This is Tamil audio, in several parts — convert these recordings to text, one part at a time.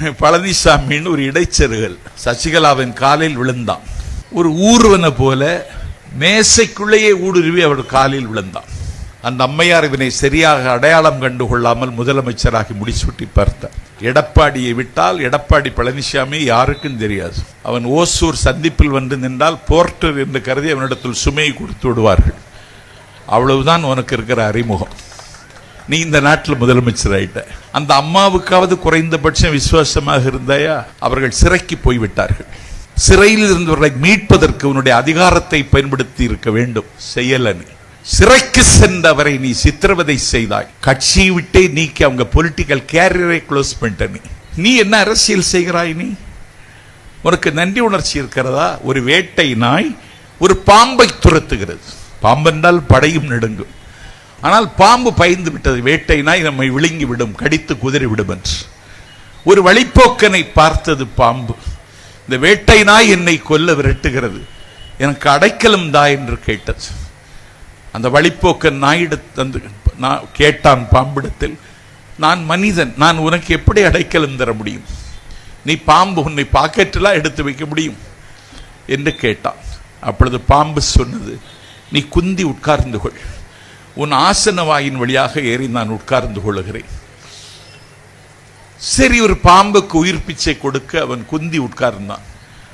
பழனிசாமின்னு ஒரு இடைச்செருகல். சசிகலாவின் காலில் விழுந்தான். ஒரு ஊர்வனை போல மேசைக்குள்ளேயே ஊடுருவி அவர் காலில் விழுந்தான். அந்த அம்மையார் இவனை சரியாக அடையாளம் கண்டு கொள்ளாமல் முதலமைச்சராகி முடிச்சுட்டி பார்த்தார் எடப்பாடியை விட்டால் எடப்பாடி பழனிசாமி யாருக்கும் தெரியாது. அவன் ஓசூர் சந்திப்பில் வந்து நின்றால் போர்ட்டர் என்று கருதி அவனிடத்தில் சுமையை கொடுத்து விடுவார்கள். அவ்வளவுதான் உனக்கு இருக்கிற அறிமுகம். நீ இந்த நாட்டில் முதலமைச்சர் ஆயிட்ட. அந்த அம்மாவுக்காவது குறைந்தபட்சம் விசுவாசமாக இருந்தாயா? அவர்கள் சிறைக்கு போய்விட்டார்கள். சிறையில் இருந்தவர்களை மீட்பதற்கு உன்னுடைய அதிகாரத்தை பயன்படுத்தி இருக்க வேண்டும். செய்யல சிறைக்கு சென்றவரை நீ சித்திரவதை செய்தாய். கட்சியை விட்டே நீக்கி அவங்க பொலிட்டிக்கல் கேரியரை க்ளோஸ் பண்ணிட்ட நீ. நீ என்ன அரசியல் செய்கிறாய் நீ? உனக்கு நன்றி உணர்ச்சி இருக்கிறதா? ஒரு வேட்டை நாய் ஒரு பாம்பை துரத்துகிறது. பாம்பென்றால் படையும் நெடுங்கும். ஆனால் பாம்பு பயந்து விட்டது. வேட்டை நாய் நம்மை விழுங்கி விடும் கடித்து குதிரை விடும் என்று ஒரு வழிப்போக்கனை பார்த்தது பாம்பு. இந்த வேட்டை நாய் என்னை கொல்ல விரட்டுகிறது. எனக்கு அடைக்கலம் தா என்று கேட்டது. அந்த வழிப்போக்கன் நாயிட தந்து நான் கேட்டான் பாம்பிடத்தில் நான் மனிதன். நான் உனக்கு எப்படி அடைக்கலம் தர முடியும்? நீ பாம்பு உன்னை பாக்கெட்டெல்லாம் எடுத்து வைக்க முடியும்? என்று கேட்டான். அப்பொழுது பாம்பு சொன்னது நீ குந்தி உட்கார்ந்து கொள். உன் ஆசன வாயின் வழியாக ஏறி நான் உட்கார்ந்து கொள்ளுகிறேன். சரி ஒரு பாம்புக்கு உயிர் பிச்சை கொடுக்க அவன் குந்தி உட்கார்ந்தான்.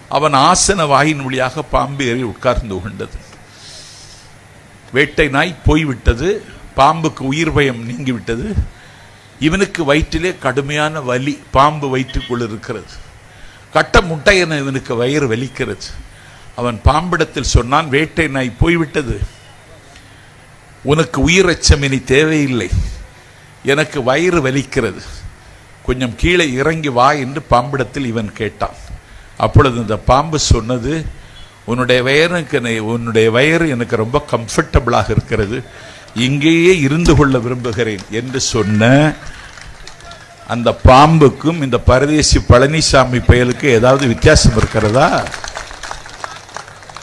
அவன் ஆசன வாயின் வழியாக பாம்பு ஏறி உட்கார்ந்து கொண்டது. வேட்டை நாய் போய்விட்டது. பாம்புக்கு உயிர் பயம் நீங்கிவிட்டது. இவனுக்கு வயிற்றிலே கடுமையான வலி பாம்பு வயிற்றுக்குள் இருக்கிறது. கட்ட முட்டையன இவனுக்கு வயிறு வலிக்கிறது. அவன் பாம்பிடத்தில் சொன்னான் வேட்டை நாய் போய்விட்டது. உனக்கு உயிர் அச்சம் இனி தேவையில்லை. எனக்கு வயிறு வலிக்கிறது. கொஞ்சம் கீழே இறங்கி வா என்று பாம்பிடத்தில் இவன் கேட்டான். அப்பொழுது இந்த பாம்பு சொன்னது உன்னுடைய வயருக்கு உன்னுடைய வயிறு எனக்கு ரொம்ப கம்ஃபர்டபுளாக இருக்கிறது. இங்கேயே இருந்து கொள்ள விரும்புகிறேன் என்று சொன்ன அந்த பாம்புக்கும் இந்த பரதேசி பழனிசாமி பயலுக்கு ஏதாவது வித்தியாசம் இருக்கிறதா?